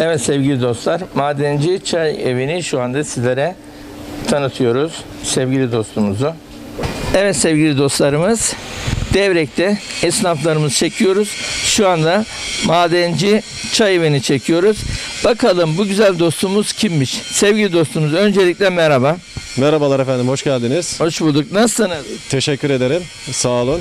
Evet sevgili dostlar, Madenci Çay Evi'ni şu anda sizlere tanıtıyoruz. Sevgili dostumuzu. Evet sevgili dostlarımız, Devrek'te esnaflarımızı çekiyoruz. Şu anda Madenci Çay Evi'ni çekiyoruz. Bakalım bu güzel dostumuz kimmiş? Sevgili dostumuz öncelikle merhaba. Merhabalar efendim, hoş geldiniz. Hoş bulduk. Nasılsınız? Teşekkür ederim, sağ olun.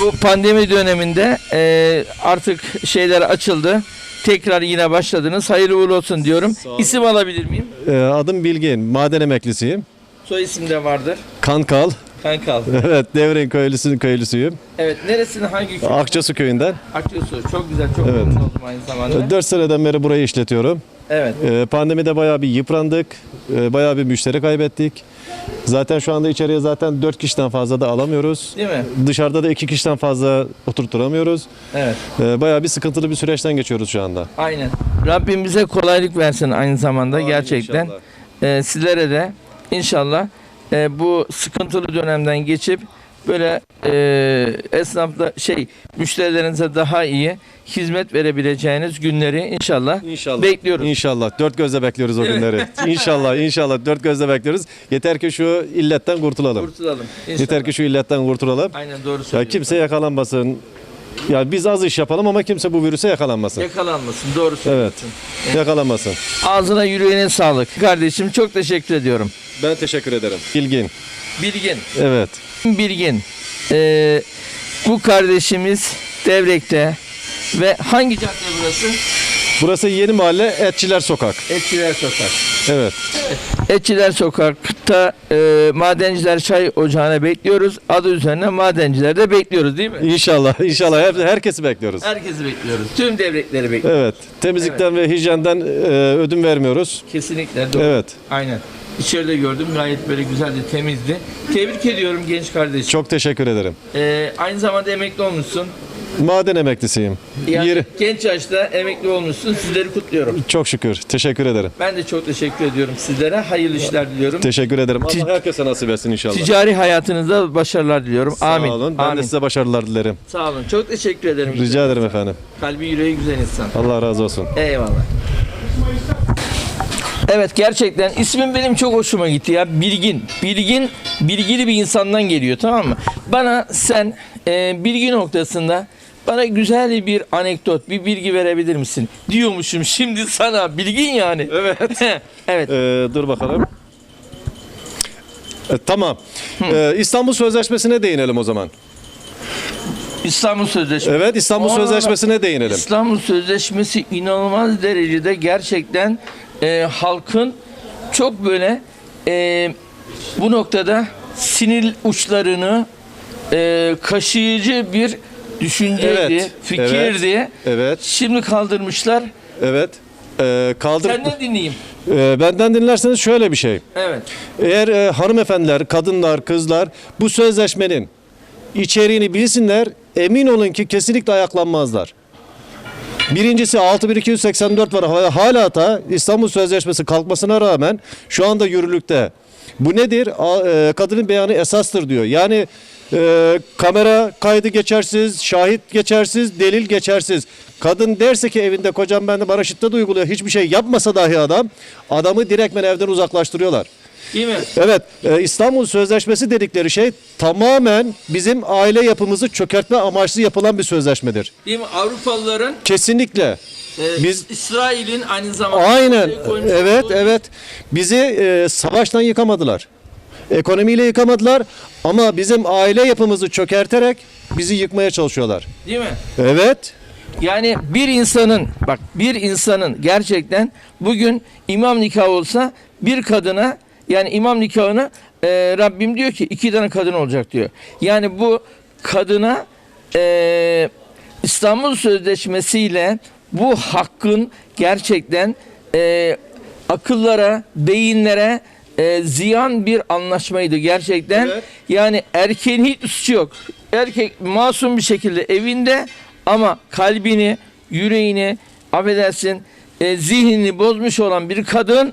Bu pandemi döneminde e, artık şeyler açıldı. Tekrar yine başladınız. Hayırlı uğurlu olsun diyorum. olun. İsim alabilir miyim? Ee, adım Bilgin, maden emeklisiyim. Soy isim de vardır. Kankal, Kankal. evet Devre'nin köylüsü, köylüsüyüm. Evet, neresinin hangi köy? Akçasu köyünden. Akçasu. Çok güzel, çok Evet. memnun oldum aynı zamanda. 4 seneden beri burayı işletiyorum. Evet. Ee, pandemide bayağı bir yıprandık, ee, bayağı bir müşteri kaybettik. Zaten şu anda içeriye zaten 4 kişiden fazla da alamıyoruz. Değil mi? Dışarıda da 2 kişiden fazla oturtturamıyoruz. Evet. Ee, bayağı bir sıkıntılı bir süreçten geçiyoruz şu anda. Aynen. Rabbim bize kolaylık versin aynı zamanda Amin gerçekten. inşallah. Ee, sizlere de inşallah e, bu sıkıntılı dönemden geçip böyle e, esnafla şey müşterilerinize daha iyi hizmet verebileceğiniz günleri inşallah, İnşallah. bekliyoruz. İnşallah. Dört gözle bekliyoruz o günleri. İnşallah, inşallah. Dört gözle bekliyoruz. Yeter ki şu illetten kurtulalım. Kurtulalım. İnşallah. Yeter ki şu illetten kurtulalım. Aynen doğru Ya söylüyorsun. kimse yakalanmasın. Ya biz az iş yapalım ama kimse bu virüse yakalanmasın. Yakalanmasın. Doğru söylüyorsun. Yakalanmasın. Ağzına yüreğine sağlık. Kardeşim çok teşekkür ediyorum. Ben teşekkür ederim. Bilgin. Bilgin. Evet. Bilgin. Ee, bu kardeşimiz Devrek'te ve hangi cadde burası? Burası Yeni Mahalle Etçiler Sokak. Etçiler Sokak. Evet. Etçiler Sokak'ta e, Madenciler Çay Ocağı'na bekliyoruz. Adı üzerine Madenciler de bekliyoruz değil mi? İnşallah, inşallah. Her, herkesi bekliyoruz. Herkesi bekliyoruz. Tüm devrekleri bekliyoruz. Evet. Temizlikten ve hijyenden e, ödün vermiyoruz. Kesinlikle doğru. Evet. Aynen. İçeride gördüm gayet böyle güzeldi, temizdi. Tebrik ediyorum genç kardeşim. Çok teşekkür ederim. Ee, aynı zamanda emekli olmuşsun. Maden emeklisiyim. Yani Yeri. genç yaşta emekli olmuşsun. Sizleri kutluyorum. Çok şükür. Teşekkür ederim. Ben de çok teşekkür ediyorum sizlere. Hayırlı işler diliyorum. Teşekkür ederim. Allah herkese nasip etsin inşallah. Ticari hayatınızda başarılar diliyorum. Sağ Amin. olun. Ben Amin. de size başarılar dilerim. Sağ olun. Çok teşekkür ederim. Rica ederim efendim. Kalbi yüreği güzel insan. Allah razı olsun. Eyvallah. Evet gerçekten ismin benim çok hoşuma gitti ya. Bilgin. Bilgin, bilgili bir insandan geliyor tamam mı? Bana sen e, bilgi noktasında bana güzel bir anekdot, bir bilgi verebilir misin? Diyormuşum şimdi sana. Bilgin yani. Evet. evet. Ee, dur bakalım. E, tamam. Ee, İstanbul Sözleşmesi'ne değinelim o zaman. İstanbul Sözleşmesi. Evet İstanbul Aa, Sözleşmesi'ne değinelim. İstanbul Sözleşmesi inanılmaz derecede gerçekten e, halkın çok böyle e, bu noktada sinir uçlarını e, kaşıyıcı bir düşünceydi, Evet, fikirdi. Evet. Şimdi kaldırmışlar. Evet. Ee, kaldır. Senden dinleyeyim. Ee, benden dinlerseniz şöyle bir şey. Evet. Eğer e, hanımefendiler, kadınlar, kızlar bu sözleşmenin içeriğini bilsinler, emin olun ki kesinlikle ayaklanmazlar. Birincisi 6284 var hala- hala da İstanbul Sözleşmesi kalkmasına rağmen şu anda yürürlükte. Bu nedir? A- e, Kadının beyanı esastır diyor. Yani e, kamera kaydı geçersiz, şahit geçersiz, delil geçersiz. Kadın derse ki evinde kocam bende bana şiddet uyguluyor hiçbir şey yapmasa dahi adam adamı direktmen evden uzaklaştırıyorlar. Değil mi? Evet, e, İstanbul Sözleşmesi dedikleri şey tamamen bizim aile yapımızı çökertme amaçlı yapılan bir sözleşmedir. Değil mi? Avrupalıların Kesinlikle. e, Biz İsrail'in aynı zamanda aynen ortaya koymuş evet olduğu- evet bizi e, savaştan yıkamadılar. Ekonomiyle yıkamadılar ama bizim aile yapımızı çökerterek bizi yıkmaya çalışıyorlar. Değil mi? Evet. Yani bir insanın bak bir insanın gerçekten bugün imam nikahı olsa bir kadına yani imam nikahına e, Rabbim diyor ki iki tane kadın olacak diyor. Yani bu kadına e, İstanbul Sözleşmesi'yle bu hakkın gerçekten e, akıllara, beyinlere e, ziyan bir anlaşmaydı gerçekten. Evet. Yani erkeğin hiç suçu yok. Erkek masum bir şekilde evinde ama kalbini, yüreğini, affedersin, e, zihnini bozmuş olan bir kadın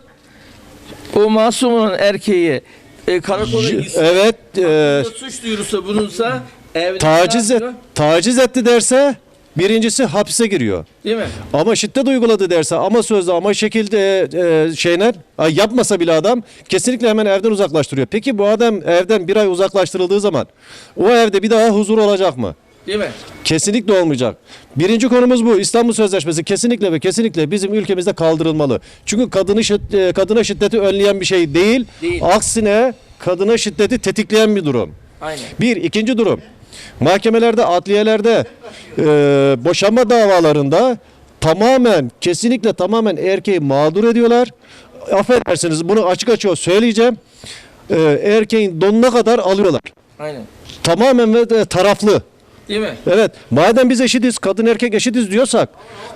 o masum olan erkeği e, karakola gitsin. Evet. e, suç duyurusu bulunsa evde taciz et, taciz etti derse Birincisi hapise giriyor. Değil mi? Ama şiddet uyguladı derse ama sözde ama şekilde e, şeyler ay, yapmasa bile adam kesinlikle hemen evden uzaklaştırıyor. Peki bu adam evden bir ay uzaklaştırıldığı zaman o evde bir daha huzur olacak mı? Değil mi? Kesinlikle olmayacak. Birinci konumuz bu. İstanbul Sözleşmesi kesinlikle ve kesinlikle bizim ülkemizde kaldırılmalı. Çünkü kadını şid- e, kadına şiddeti önleyen bir şey değil. Değil. Aksine kadına şiddeti tetikleyen bir durum. Aynen. Bir. ikinci durum. Mahkemelerde, adliyelerde, e, boşanma davalarında tamamen, kesinlikle tamamen erkeği mağdur ediyorlar. Affedersiniz bunu açık açık söyleyeceğim. E, erkeğin donuna kadar alıyorlar. Aynen. Tamamen ve taraflı. Değil mi? Evet. Madem biz eşitiz, kadın erkek eşitiz diyorsak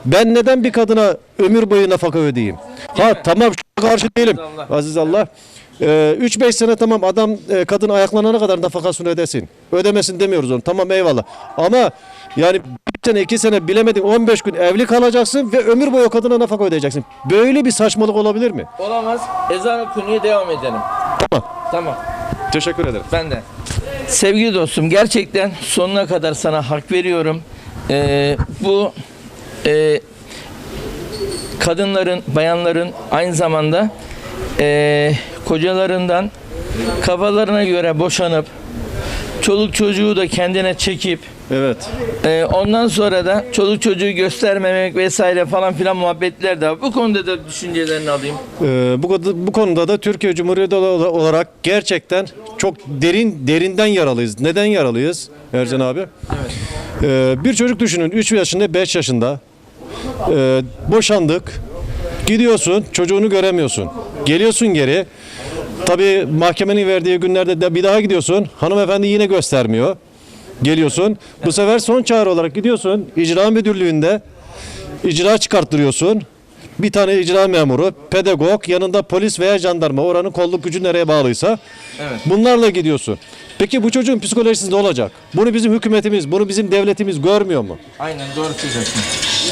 ben neden bir kadına ömür boyu nafaka ödeyeyim? Ha tamam şu karşı değilim. Allah. Aziz Allah. Ee, 3-5 sene tamam adam e, kadın ayaklanana kadar nafakasını ödesin. Ödemesin demiyoruz onu. Tamam eyvallah. Ama yani bir sene 2 sene bilemedin 15 gün evli kalacaksın ve ömür boyu kadına nafaka ödeyeceksin. Böyle bir saçmalık olabilir mi? Olamaz. Ezan okunuyor devam edelim. Tamam. Tamam. Teşekkür ederim. Ben de. Sevgili dostum gerçekten sonuna kadar sana hak veriyorum. Ee, bu e, kadınların, bayanların aynı zamanda e, kocalarından kafalarına göre boşanıp çoluk çocuğu da kendine çekip Evet. e, ondan sonra da çoluk çocuğu göstermemek vesaire falan filan muhabbetler de var. Bu konuda da düşüncelerini alayım. Ee, bu, bu konuda da Türkiye Cumhuriyeti ola- olarak gerçekten çok derin derinden yaralıyız. Neden yaralıyız Ercan abi? Evet. Ee, bir çocuk düşünün 3 yaşında 5 yaşında Ee, boşandık gidiyorsun çocuğunu göremiyorsun geliyorsun geri tabi mahkemenin verdiği günlerde de bir daha gidiyorsun hanımefendi yine göstermiyor geliyorsun bu sefer son çağrı olarak gidiyorsun icra müdürlüğünde icra çıkarttırıyorsun. Bir tane icra memuru, pedagog, yanında polis veya jandarma. Oranın kolluk gücü nereye bağlıysa. Evet. Bunlarla gidiyorsun. Peki bu çocuğun psikolojisi ne olacak? Bunu bizim hükümetimiz, bunu bizim devletimiz görmüyor mu? Aynen doğru söylüyorsun.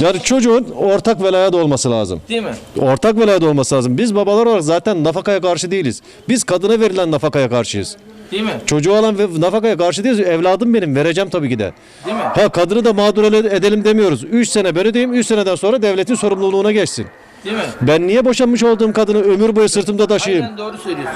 Yani çocuğun ortak velayet olması lazım. Değil mi? Ortak velayet olması lazım. Biz babalar olarak zaten nafakaya karşı değiliz. Biz kadına verilen nafakaya karşıyız. Değil mi? Çocuğu olan ve nafakaya karşı değiliz. Evladım benim vereceğim tabii ki de. Değil mi? Ha kadını da mağdur ede- edelim demiyoruz. 3 sene böyle diyeyim 3 seneden sonra devletin sorumluluğuna geçsin. Değil mi? Ben niye boşanmış olduğum kadını ömür boyu sırtımda taşıyayım? Aynen doğru söylüyorsun.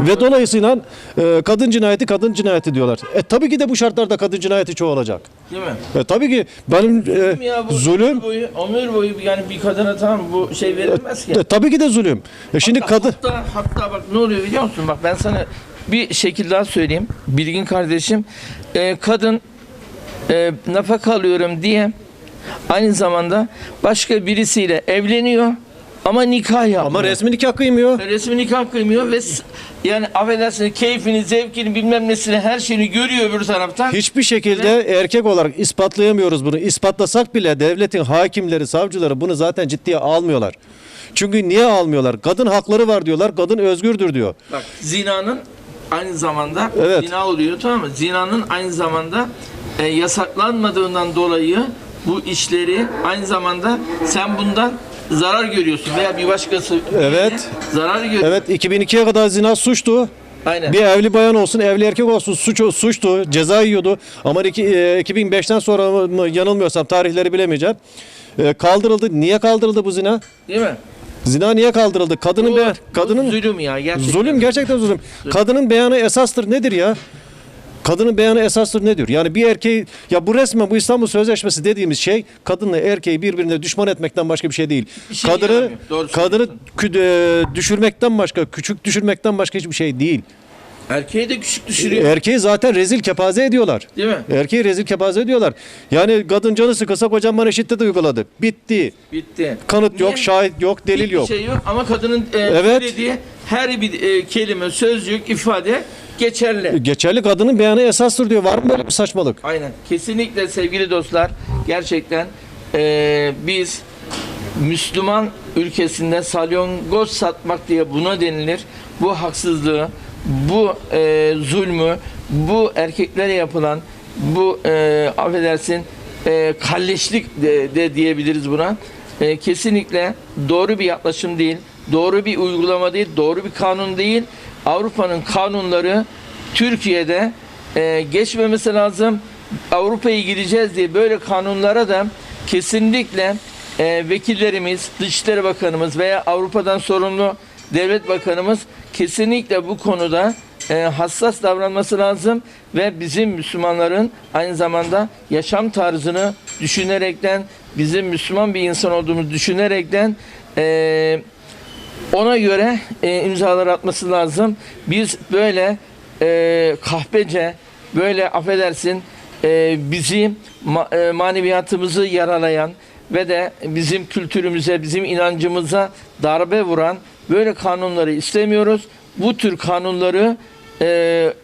Ve dolayısıyla e, kadın cinayeti kadın cinayeti diyorlar. E tabii ki de bu şartlarda kadın cinayeti çoğalacak. Değil mi? E tabii ki benim e, Ya bu zulüm ömür boyu, ömür boyu yani bir kadına tamam bu şey verilmez ki. e, tabii ki de zulüm. E şimdi hatta, kadın hatta, hatta bak ne oluyor biliyor musun? Bak ben sana bir şekil daha söyleyeyim. Bilgin kardeşim. Ee, kadın e, nafaka alıyorum diye aynı zamanda başka birisiyle evleniyor ama nikah yapmıyor. ama resmi nikah kıymıyor. Resmi nikah kıymıyor ve s- yani affedersiniz keyfini, zevkini bilmem nesini her şeyini görüyor öbür taraftan. Hiçbir şekilde erkek olarak ispatlayamıyoruz bunu. İspatlasak bile devletin hakimleri, savcıları bunu zaten ciddiye almıyorlar. Çünkü niye almıyorlar? Kadın hakları var diyorlar. Kadın özgürdür diyor. Bak zinanın aynı zamanda Evet. zina oluyor tamam mı? Zinanın aynı zamanda e, yasaklanmadığından dolayı bu işleri aynı zamanda sen bundan zarar görüyorsun veya bir başkası Evet. zarar görüyor. Evet 2002'ye kadar zina suçtu. Aynen. Bir evli bayan olsun, evli erkek olsun suç suçtu, ceza yiyordu. Ama iki- e, 2005'ten sonra mı yanılmıyorsam tarihleri bilemeyeceğim. E, kaldırıldı. Niye kaldırıldı bu zina? Değil mi? Zina niye kaldırıldı? Kadının Bu- be, bu kadının zulüm ya gerçekten. zulüm gerçekten zulüm. Kadının beyanı esastır nedir ya? Kadının beyanı esastır nedir? Yani bir erkeği ya bu resmen bu İstanbul Sözleşmesi dediğimiz şey kadınla erkeği birbirine düşman etmekten başka bir şey değil. Bir şey kadını kadını kü- e, düşürmekten başka, küçük düşürmekten başka hiçbir şey değil. Erkeği de küçük düşürüyor. Erkeği zaten rezil kepaze ediyorlar. Değil mi? Erkeği rezil kepaze ediyorlar. Yani kadın canı sıkılsa kocam bana şiddet uyguladı. Bitti. Bitti. Kanıt yok, Niye? şahit yok, delil Hiçbir yok. şey yok ama kadının e, Evet. söylediği her bir e, kelime, sözcük, ifade geçerli. Geçerli kadının beyanı esastır diyor. Var mı böyle bir saçmalık? Aynen. Kesinlikle sevgili dostlar gerçekten eee, biz Müslüman ülkesinde salyangoz satmak diye buna denilir. Bu haksızlığı, bu eee, zulmü, bu erkeklere yapılan bu eee affedersin eee kalleşlik de, de diyebiliriz buna. Eee, kesinlikle doğru bir yaklaşım değil, doğru bir uygulama değil, doğru bir kanun değil. Avrupa'nın kanunları Türkiye'de e, geçmemesi lazım. Avrupa'ya gideceğiz diye böyle kanunlara da kesinlikle e, vekillerimiz, Dışişleri Bakanımız veya Avrupa'dan sorumlu devlet bakanımız kesinlikle bu konuda e, hassas davranması lazım ve bizim Müslümanların aynı zamanda yaşam tarzını düşünerekten bizim Müslüman bir insan olduğumuzu düşünerekten e, ona göre e, imzalar atması lazım. Biz böyle e, kahpece, böyle affedersin e, bizi ma- e, maneviyatımızı yaralayan ve de bizim kültürümüze, bizim inancımıza darbe vuran böyle kanunları istemiyoruz. Bu tür kanunları e,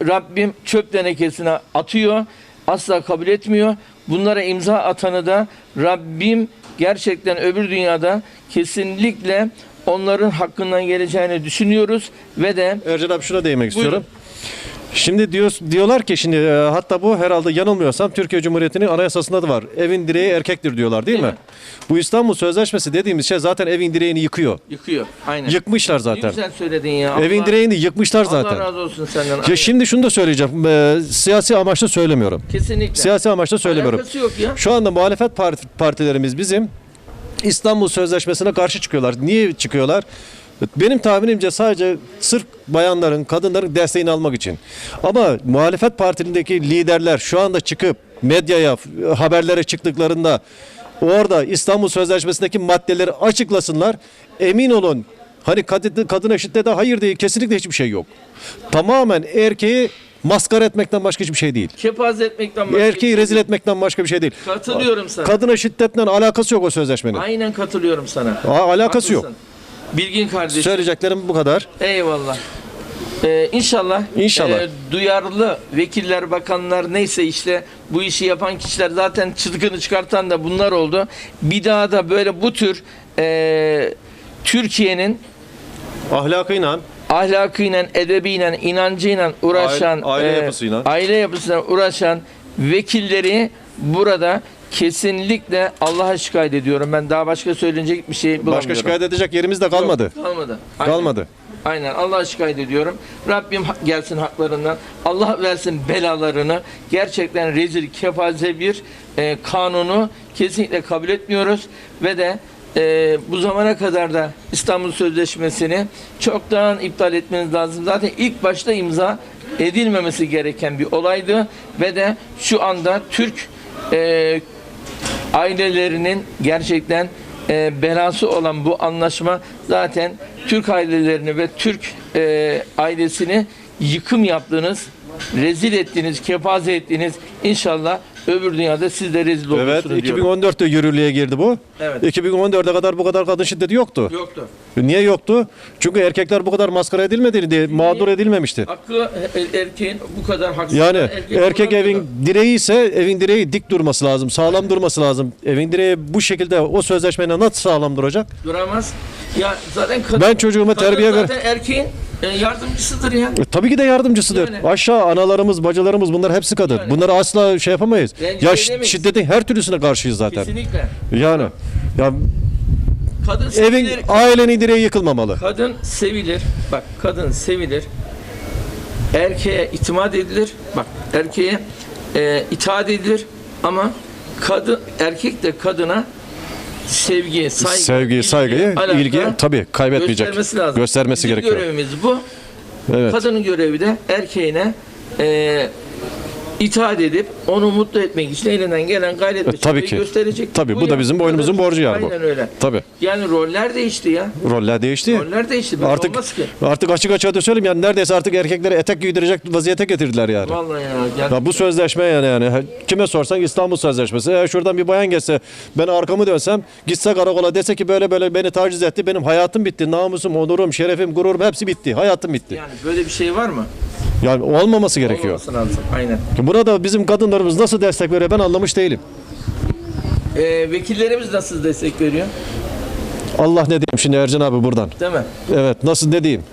Rabbim çöp tenekesine atıyor. Asla kabul etmiyor. Bunlara imza atanı da Rabbim gerçekten öbür dünyada kesinlikle onların hakkından geleceğini düşünüyoruz ve de Ercan abi şuna değinmek Buyurun. istiyorum. Şimdi diyor, diyorlar ki şimdi e, hatta bu herhalde yanılmıyorsam Türkiye Cumhuriyeti'nin anayasasında da var. Evin direği erkektir diyorlar değil, mi? Bu İstanbul Sözleşmesi dediğimiz şey zaten evin direğini yıkıyor. yıkıyor. Aynen. Yıkmışlar Ne zaten. güzel söyledin ya. Evin Allah- direğini yıkmışlar zaten. Allah razı olsun senden. Ya Aynen. şimdi şunu da söyleyeceğim. e, siyasi amaçla söylemiyorum. Kesinlikle. Siyasi amaçla söylemiyorum. Alakası yok ya. Şu anda muhalefet parti- partilerimiz bizim İstanbul Sözleşmesi'ne karşı çıkıyorlar. Niye çıkıyorlar? Benim tahminimce sadece sırf bayanların, kadınların desteğini almak için. Ama muhalefet partilerindeki liderler şu anda çıkıp medyaya, haberlere çıktıklarında orada İstanbul Sözleşmesi'ndeki maddeleri açıklasınlar. Emin olun hani kadın, kadın eşitliğe de hayır değil. Kesinlikle hiçbir şey yok. Tamamen erkeği maskara etmekten başka hiçbir şey değil. Kepaze etmekten başka Erkeği şey rezil etmekten başka bir şey değil. Katılıyorum sana. Kadına şiddetle alakası yok o sözleşmenin. Aynen katılıyorum sana. Aa, alakası yok. Haklısın. Bilgin kardeşim. Söyleyeceklerim bu kadar. Eyvallah. Ee, inşallah, İnşallah. e, duyarlı vekiller, bakanlar neyse işte bu işi yapan kişiler zaten çılgını çıkartan da bunlar oldu. Bir daha da böyle bu tür e, Türkiye'nin Ahlakıyla ahlakıyla, edebiyle, inancıyla uğraşan, Aile- aile e, yapısıyla. aile yapısıyla uğraşan vekilleri burada kesinlikle Allah'a şikayet ediyorum. Ben daha başka söyleyecek bir şey bulamıyorum. başka şikayet edecek yerimiz de kalmadı. Yok, kalmadı. Aynen. Kalmadı. Aynen Allah'a şikayet ediyorum. Rabbim gelsin haklarından. Allah versin belalarını. Gerçekten rezil, kepaze bir e, kanunu kesinlikle kabul etmiyoruz. Ve de e, bu zamana kadar da İstanbul Sözleşmesi'ni çoktan iptal etmeniz lazım. Zaten ilk başta imza edilmemesi gereken bir olaydı. Ve de şu anda Türk e, ailelerinin gerçekten e, belası olan bu anlaşma zaten Türk ailelerini ve Türk e, ailesini yıkım yaptınız, rezil ettiniz, kepaze ettiniz. İnşallah öbür dünyada siz de rezil Evet, olursunuz diyorum. 2014'te yürürlüğe girdi bu. Evet. 2014'e kadar bu kadar kadın şiddeti yoktu. Yoktu. Niye yoktu? Çünkü erkekler bu kadar maskara edilmedi diye mağdur edilmemişti. Aklı e, erkeğin bu kadar haksız. Yani erkek evin direği ise evin direği dik durması lazım, sağlam durması lazım. Evin direği bu şekilde o sözleşmeyle nasıl sağlam duracak? duramaz. Ya zaten kadın, Ben çocuğuma kadın terbiye ver- zaten erkeğin e, yardımcısıdır ya. E, tabii ki de yardımcısıdır. Yani. Aşağı analarımız, bacılarımız bunlar hepsi kadın. Yani. Bunları asla şey yapamayız. Rencide ya edemeyiz. şiddetin her türlüsüne karşıyız zaten. Kesinlikle. Yani ya Kadın evin sevilir. ailenin direği yıkılmamalı. Kadın sevilir. Bak kadın sevilir. Erkeğe itimat edilir. Bak erkeğe e, itaat edilir ama kadın erkek de kadına sevgi, saygı, Sevgi, ilgi, saygıyı, alaka ilgi tabii kaybetmeyecek. göstermesi lazım. Göstermesi Bizim gerekiyor. görevimiz bu. Evet. Kadının görevi de erkeğine e, itaat edip onu mutlu etmek için elinden gelen gayret E, tabii ki. gösterecek. Tabii, bu da ya. bizim boynumuzun borcu yani bu. Aynen öyle. Tabii. Yani roller değişti ya. Roller değişti. Roller değişti. Böyle Artık ki. artık açık açığa da söyleyeyim yani neredeyse artık erkekleri etek giydirecek vaziyete getirdiler yani. Vallahi ya. Ya bu sözleşme yani yani kime sorsan İstanbul Sözleşmesi. Eğer şuradan bir bayan geçse ben arkamı dönsem gitse karakola dese ki böyle böyle beni taciz etti. Benim hayatım bitti. Namusum, onurum, şerefim, gururum hepsi bitti. Hayatım bitti. Yani böyle bir şey var mı? Yani olmaması gerekiyor. Olmaması lazım. Aynen. Buna da bizim kadınlarımız nasıl destek veriyor ben anlamış değilim. Ee, vekillerimiz nasıl destek veriyor? Allah ne diyeyim şimdi Ercan abi buradan. Değil mi? Evet nasıl ne diyeyim.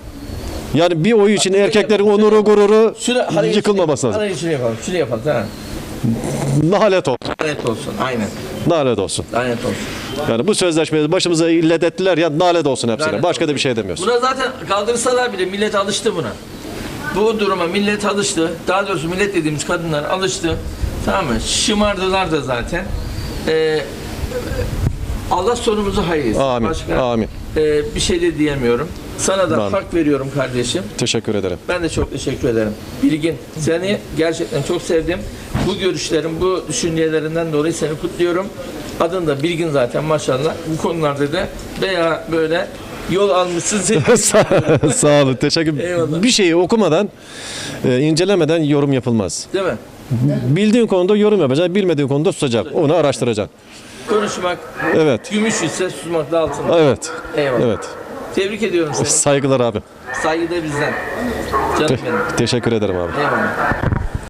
Yani bir oy için erkeklerin onuru gururu Şunu yıkılmaması lazım. Hareketini yapalım. Şunu yapalım. Tamam. Nalet olsun. Lanet olsun. Aynen. Nalet olsun. Lanet olsun. Yani bu sözleşmeyi başımıza illet ettiler ya nalet olsun hepsine. Lanet Başka da olsun. bir şey demiyoruz. Buna zaten kaldırsalar bile millet alıştı buna. Bu duruma millet alıştı. Daha doğrusu millet dediğimiz kadınlar alıştı. Tamam mı? Şımardılar da zaten. Ee, Allah sonumuzu hayır etsin. Amin. Başka Amin. e, bir şey de diyemiyorum. Sana da Amin. hak veriyorum kardeşim. Teşekkür ederim. Ben de çok teşekkür ederim. Bilgin, seni gerçekten çok sevdim. Bu görüşlerin, bu düşüncelerinden dolayı seni kutluyorum. Adın da Bilgin zaten maşallah. Bu konularda da veya böyle yol almışsın sağ, sağ olun. Teşekkür Eyvallah. Bir şeyi okumadan, e, incelemeden yorum yapılmaz. Değil mi? Bildiğin konuda yorum yapacaksın, bilmediğin konuda susacak. Onu araştıracaksın. Konuşmak Evet. gümüş ise susmak da altın. Evet. Eyvallah. Evet. Tebrik ediyorum seni. Saygılar abi. Saygı da bizden. Canım benim. Teşekkür ederim abi. Eyvallah.